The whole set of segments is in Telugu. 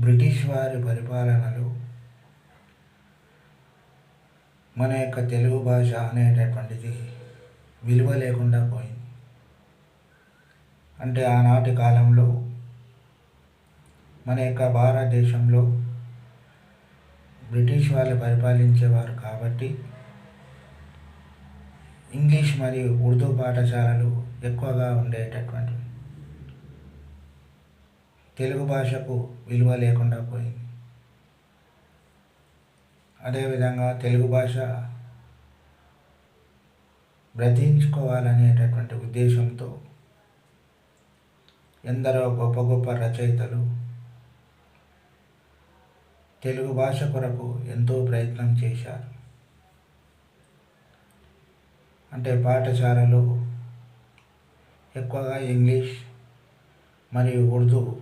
బ్రిటిష్ వారి పరిపాలనలో మన యొక్క తెలుగు భాష అనేటటువంటిది విలువ లేకుండా పోయింది. అంటే ఆనాటి కాలంలో మన యొక్క భారతదేశంలో బ్రిటిష్ వాళ్ళు పరిపాలించేవారు కాబట్టి ఇంగ్లీష్ మరియు ఉర్దూ పాఠశాలలు ఎక్కువగా ఉండేటటువంటివి. తెలుగు భాషకు విలువ లేకుండా పోయింది. అదేవిధంగా తెలుగు భాష బ్రతించుకోవాలనేటటువంటి ఉద్దేశంతో ఎందరో గొప్ప గొప్ప రచయితలు తెలుగు భాష కొరకు ఎంతో ప్రయత్నం చేశారు. అంటే పాఠశాలలో ఎక్కువగా ఇంగ్లీష్ మరియు ఉర్దూ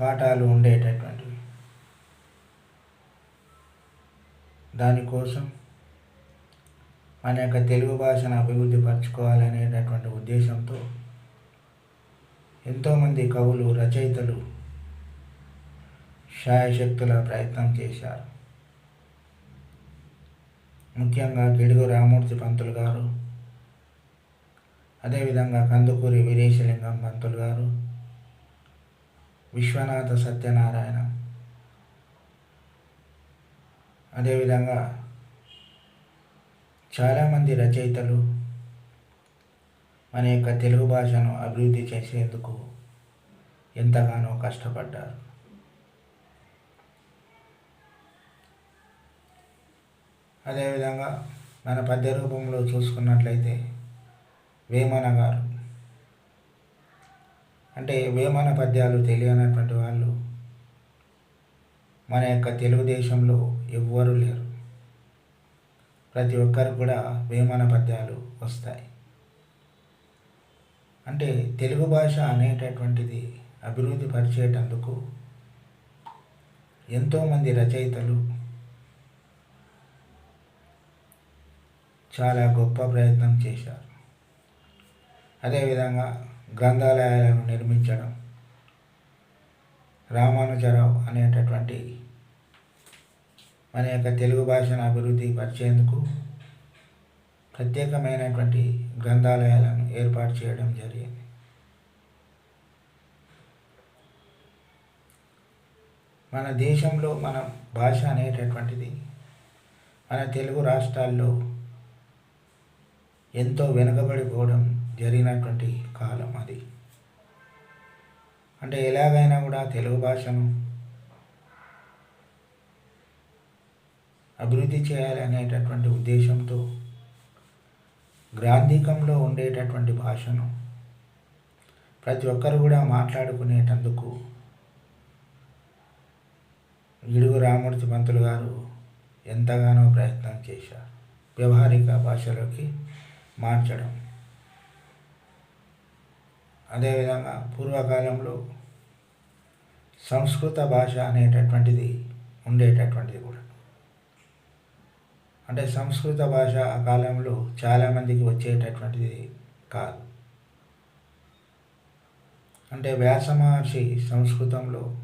పాఠాలు ఉండేటటువంటివి. దానికోసం మన యొక్క తెలుగు భాషను అభివృద్ధి పరచుకోవాలనేటటువంటి ఉద్దేశంతో ఎంతోమంది కవులు రచయితలు శాయశక్తుల ప్రయత్నం చేశారు. ముఖ్యంగా గిడుగు రామూర్తి పంతులు గారు అదేవిధంగా కందుకూరి వీరేశలింగం పంతులు గారు విశ్వనాథ సత్యనారాయణ. అదేవిధంగా చాలామంది రచయితలు మన యొక్క తెలుగు భాషను అభివృద్ధి చేసేందుకు ఎంతగానో కష్టపడ్డారు. అదేవిధంగా మన పద్య రూపంలో చూసుకున్నట్లయితే వేమన గారు అంటే వేమన పద్యాలు తెలియనటువంటి వాళ్ళు మన యొక్క తెలుగుదేశంలో ఎవ్వరూ లేరు. ప్రతి ఒక్కరు కూడా వేమన పద్యాలు వస్తాయి. అంటే తెలుగు భాష అనేటటువంటిది అభివృద్ధి పరిచేటందుకు ఎంతోమంది రచయితలు చాలా గొప్ప ప్రయత్నం చేశారు. అదేవిధంగా గ్రంథాలయాలను నిర్మించడం. రామానుజరావు అనేటటువంటి మన యొక్క తెలుగు భాషను అభివృద్ధి పరిచేందుకు ప్రత్యేకమైనటువంటి గ్రంథాలయాలను ఏర్పాటు చేయడం జరిగింది. మన దేశంలో మన భాష అనేటటువంటిది మన తెలుగు రాష్ట్రాల్లో ఎంతో వెనుకబడిపోవడం జరిగినటువంటి కాలం అది. అంటే ఎలాగైనా కూడా తెలుగు భాషను అభివృద్ధి చేయాలి అనేటటువంటి ఉద్దేశంతో గ్రాంధికంలో ఉండేటటువంటి భాషను ప్రతి ఒక్కరు కూడా మాట్లాడుకునేటందుకు గిడుగు రామూర్తి పంతులు గారు ఎంతగానో ప్రయత్నం చేశారు. వ్యవహారిక భాషలోకి మార్చడం. అదేవిధంగా పూర్వకాలంలో సంస్కృత భాష అనేటటువంటిది ఉండేటటువంటిది కూడా. అంటే సంస్కృత భాష ఆ కాలంలో చాలామందికి వచ్చేటటువంటిది కాదు. అంటే వ్యాస మహర్షి సంస్కృతంలో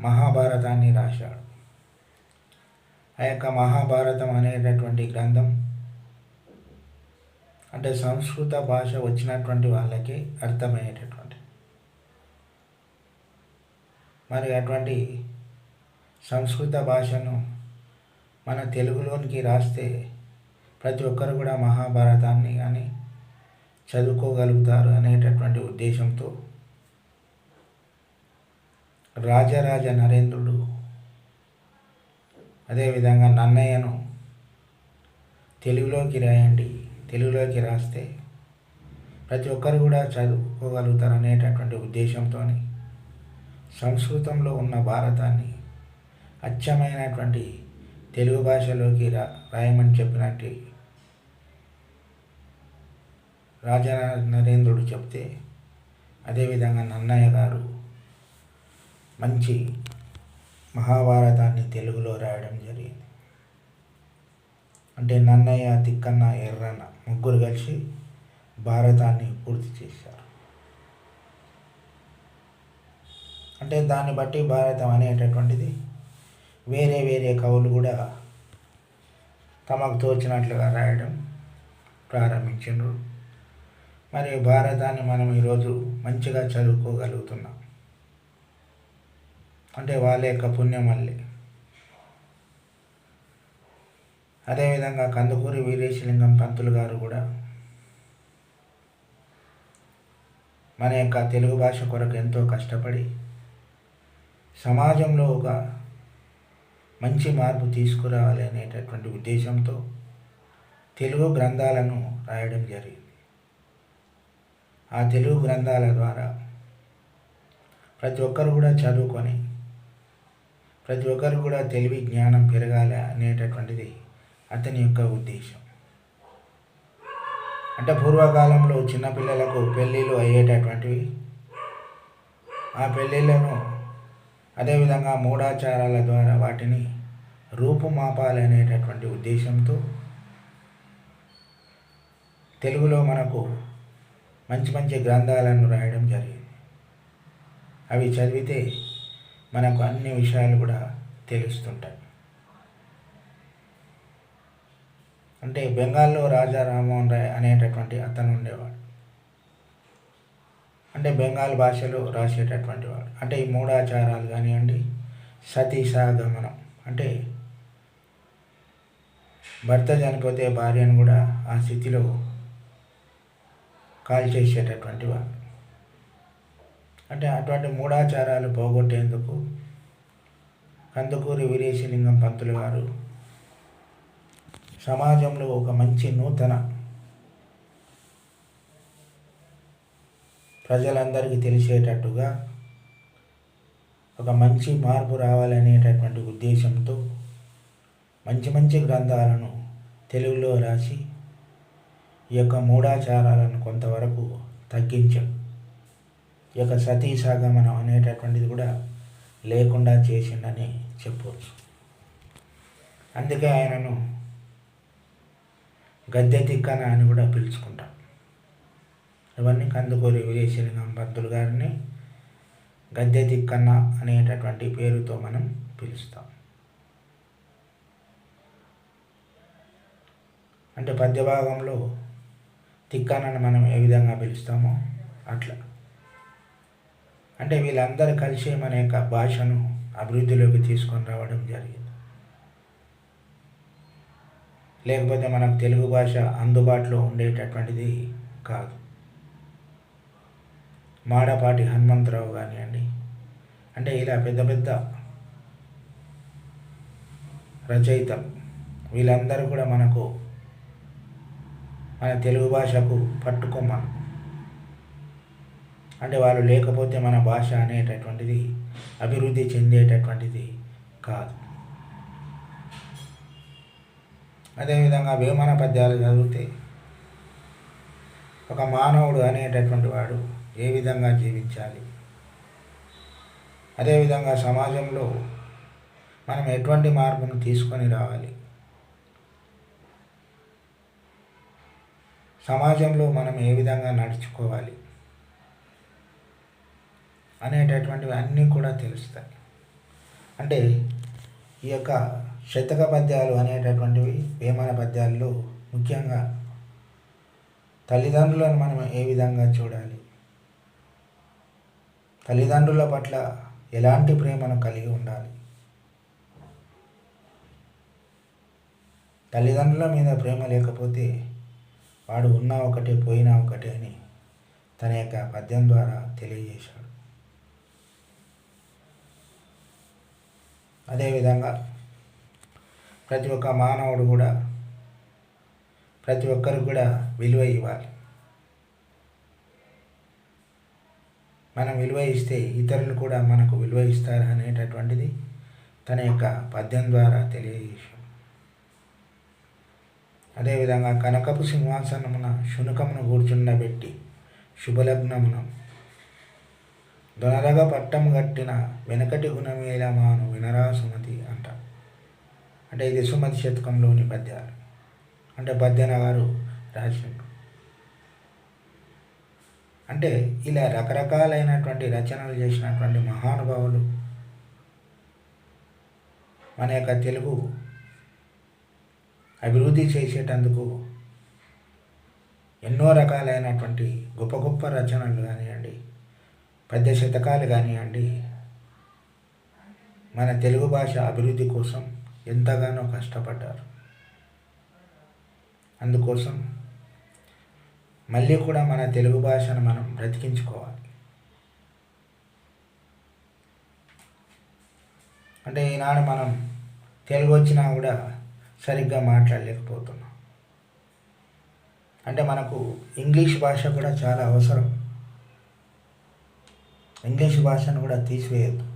మహాభారతాన్ని రాశాడు. ఆ యొక్క మహాభారతం అనేటటువంటి గ్రంథం అంటే సంస్కృత భాష వచ్చినటువంటి వాళ్ళకి అర్థమయ్యేటటువంటి. మరి అటువంటి సంస్కృత భాషను మన తెలుగులోనికి రాస్తే ప్రతి ఒక్కరు కూడా మహాభారతాన్ని కానీ చదువుకోగలుగుతారు అనేటటువంటి ఉద్దేశంతో రాజరాజ నరేంద్రుడు అదేవిధంగా నన్నయ్యను తెలుగులోకి రాయండి. తెలుగులోకి రాస్తే ప్రతి ఒక్కరు కూడా చదువుకోగలుగుతారు అనేటటువంటి ఉద్దేశంతో సంస్కృతంలో ఉన్న భారతాన్ని అచ్చమైనటువంటి తెలుగు భాషలోకి రా రాయమని చెప్పినట్టు రాజా నరేంద్రుడు చెప్తే అదేవిధంగా నన్నయ్య గారు మంచి మహాభారతాన్ని తెలుగులో రాయడం జరిగింది. అంటే నన్నయ్య తిక్కన్న ఎర్రన్న ముగ్గురు కలిసి భారతాన్ని పూర్తి చేశారు. అంటే దాన్ని బట్టి భారతం అనేటటువంటిది వేరే వేరే కవులు కూడా తమకు తోచినట్లుగా రాయడం ప్రారంభించారు మరి భారతాన్ని మనం ఈరోజు మంచిగా చదువుకోగలుగుతున్నాం. అంటే వాళ్ళ యొక్క పుణ్యం మళ్ళీ అదేవిధంగా కందుకూరి వీరేశలింగం పంతులు గారు కూడా మన యొక్క తెలుగు భాష కొరకు ఎంతో కష్టపడి సమాజంలో ఒక మంచి మార్పు తీసుకురావాలి అనేటటువంటి ఉద్దేశంతో తెలుగు గ్రంథాలను రాయడం జరిగింది. ఆ తెలుగు గ్రంథాల ద్వారా ప్రతి ఒక్కరు కూడా చదువుకొని ప్రతి ఒక్కరు కూడా తెలివి జ్ఞానం పెరగాలి అనేటటువంటిది అతని యొక్క ఉద్దేశం. అంటే పూర్వకాలంలో చిన్నపిల్లలకు పెళ్ళిళ్ళు అయ్యేటటువంటివి. ఆ పెళ్ళిళ్ళను అదేవిధంగా మూఢాచారాల ద్వారా వాటిని రూపుమాపాలనేటటువంటి ఉద్దేశంతో తెలుగులో మనకు మంచి మంచి గ్రంథాలను రాయడం జరిగింది. అవి చదివితే మనకు అన్ని విషయాలు కూడా తెలుస్తుంటాయి. అంటే బెంగాల్లో రాజా రామ్మోహన్ రాయ్ అనేటటువంటి అతను ఉండేవాడు. అంటే బెంగాల్ భాషలో రాసేటటువంటి వాడు. అంటే ఈ మూఢాచారాలు కానివ్వండి సతీసాగమనం అంటే భర్త చనిపోతే భార్యను కూడా ఆ స్థితిలో కాల్ చేసేటటువంటి వాడు. అంటే అటువంటి మూఢాచారాలు పోగొట్టేందుకు కందుకూరి వీరేశలింగం పంతులు గారు సమాజంలో ఒక మంచి నూతన ప్రజలందరికీ తెలిసేటట్టుగా ఒక మంచి మార్పు రావాలనేటటువంటి ఉద్దేశంతో మంచి మంచి గ్రంథాలను తెలుగులో రాసి ఈ యొక్క మూఢాచారాలను కొంతవరకు తగ్గించాం ఈ యొక్క సతీ సాగమనం అనేటటువంటిది కూడా లేకుండా చేసిండని చెప్పవచ్చు అందుకే ఆయనను గద్దె తిక్కన అని కూడా పిలుచుకుంటాం. ఇవన్నీ కందుకూరి విజయశలింగం పంతులు గారిని గద్దె తిక్కన్న అనేటటువంటి పేరుతో మనం పిలుస్తాం. అంటే పద్యభాగంలో తిక్కనని మనం ఏ విధంగా పిలుస్తామో అట్లా. అంటే వీళ్ళందరూ కలిసి మన యొక్క భాషను అభివృద్ధిలోకి తీసుకొని రావడం జరిగింది. లేకపోతే మనకు తెలుగు భాష అందుబాటులో ఉండేటటువంటిది కాదు. మాడపాటి హనుమంతరావు కానివ్వండి అంటే ఇలా పెద్ద పెద్ద రచయితలు వీళ్ళందరూ కూడా మనకు మన తెలుగు భాషకు పట్టుకోమను అంటే వాళ్ళు లేకపోతే మన భాష అనేటటువంటిది అభివృద్ధి చెందేటటువంటిది కాదు. అదేవిధంగా వేమన పద్యాలు చదివితే ఒక మానవుడు అనేటటువంటి వాడు ఏ విధంగా జీవించాలి? అదేవిధంగా సమాజంలో మనం ఎటువంటి మార్పును తీసుకొని రావాలి? సమాజంలో మనం ఏ విధంగా నడుచుకోవాలి? అనేటటువంటివి అన్నీ కూడా తెలుస్తాయి. అంటే ఈ యొక్క శతక పద్యాలు అనేటటువంటివి వేమన పద్యాల్లో ముఖ్యంగా తల్లిదండ్రులను మనం ఏ విధంగా చూడాలి? తల్లిదండ్రుల పట్ల ఎలాంటి ప్రేమను కలిగి ఉండాలి? తల్లిదండ్రుల మీద ప్రేమ లేకపోతే వాడు ఉన్నా ఒకటే పోయినా ఒకటే అని తన యొక్క పద్యం ద్వారా తెలియజేశాడు. అదేవిధంగా ప్రతి ఒక్క మానవుడు కూడా ప్రతి ఒక్కరికి కూడా విలువ ఇవ్వాలి. మనం విలువ ఇస్తే ఇతరులు కూడా మనకు విలువ ఇస్తారు అనేటటువంటిది తన యొక్క పద్యం ద్వారా తెలియజేశాడు అదేవిధంగా కనకపు సింహాసనమున శునకమును కూర్చుండబెట్టి శుభలగ్నమున దొనరగా పట్టం కట్టిన వెనకటి గుణమేల మాను వినరా సుమతి అంటే ఇది సుమతి శతకంలోని పద్యాలు. అంటే పద్యన గారు రాసినట్టు అంటే ఇలా రకరకాలైనటువంటి రచనలు చేసినటువంటి మహానుభావులు మన యొక్క తెలుగు అభివృద్ధి చేసేటందుకు ఎన్నో రకాలైనటువంటి గొప్ప గొప్ప రచనలు కానివ్వండి పద్య శతకాలు కానివ్వండి మన తెలుగు భాష అభివృద్ధి కోసం ఎంతగానో కష్టపడ్డారు. అందుకోసం మళ్ళీ కూడా మన తెలుగు భాషను మనం బ్రతికించుకోవాలి. అంటే ఈనాడు మనం తెలుగు వచ్చినా కూడా సరిగ్గా మాట్లాడలేకపోతున్నాం. అంటే మనకు ఇంగ్లీష్ భాష కూడా చాలా అవసరం. ఇంగ్లీష్ భాషను కూడా తీసివేయద్దు.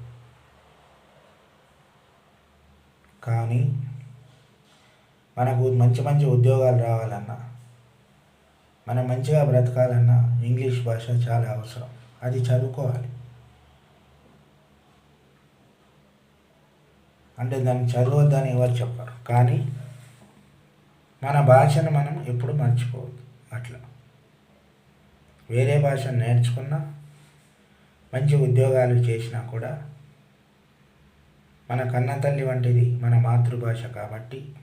కానీ మనకు మంచి మంచి ఉద్యోగాలు రావాలన్నా మనం మంచిగా బ్రతకాలన్నా ఇంగ్లీష్ భాష చాలా అవసరం. అది చదువుకోవాలి. అంటే దాన్ని చదవద్దని ఎవరు చెప్పరు. కానీ మన భాషను మనం ఎప్పుడు మర్చిపోవద్దు. అట్లా. వేరే భాషను నేర్చుకున్నా మంచి ఉద్యోగాలు చేసినా కూడా మన కన్నతల్లి వంటిది మన మాతృభాష కాబట్టి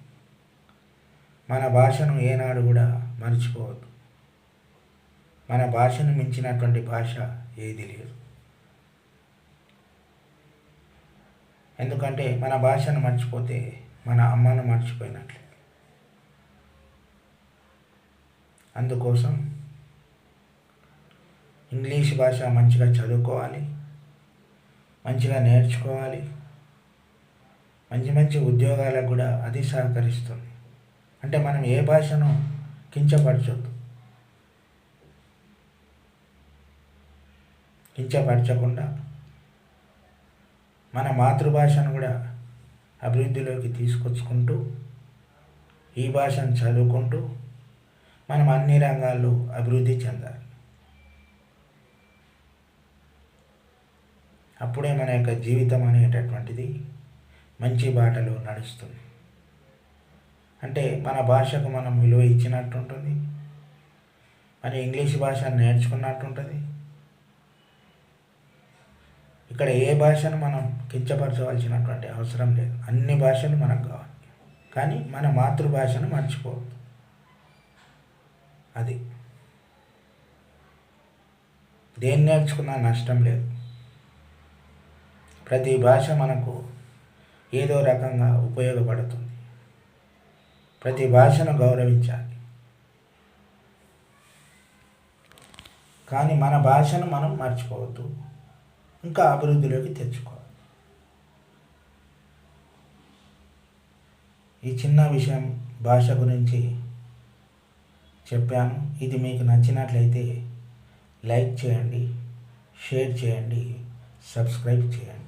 మన భాషను ఏనాడు కూడా మర్చిపోవద్దు. మన భాషను మించినటువంటి భాష ఏది లేదు. ఎందుకంటే మన భాషను మర్చిపోతే మన అమ్మను మర్చిపోయినట్లే. అందుకోసం ఇంగ్లీష్ భాష మంచిగా చదువుకోవాలి మంచిగా నేర్చుకోవాలి మంచి మంచి ఉద్యోగాలకు కూడా అది సహకరిస్తుంది. అంటే మనం ఏ భాషను కించపరచొద్దు. కించపరచకుండా మన మాతృభాషను కూడా అభివృద్ధిలోకి తీసుకొచ్చుకుంటూ ఈ భాషను చదువుకుంటూ మనం అన్ని రంగాల్లో అభివృద్ధి చెందాలి. అప్పుడే మన యొక్క జీవితం అనేటటువంటిది మంచి బాటలో నడుస్తుంది. అంటే మన భాషకు మనం విలువ ఇచ్చినట్టు ఉంటుంది మన ఇంగ్లీష్ భాష నేర్చుకున్నట్టు ఉంటుంది ఇక్కడ ఏ భాషను మనం కించపరచవలసినటువంటి అవసరం లేదు. అన్ని భాషలు మనకు కావాలి. కానీ మన మాతృభాషను మర్చిపోవద్దు. అది. దేన్ని నేర్చుకున్నా నష్టం లేదు. ప్రతి భాష మనకు ఏదో రకంగా ఉపయోగపడుతుంది. ప్రతి భాషను గౌరవించాలి. కానీ మన భాషను మనం మర్చిపోవద్దు. ఇంకా అభివృద్ధిలోకి తెచ్చుకోవాలి. ఈ చిన్న విషయం భాష గురించి చెప్పాను. ఇది మీకు నచ్చినట్లయితే లైక్ చేయండి షేర్ చేయండి సబ్స్క్రైబ్ చేయండి.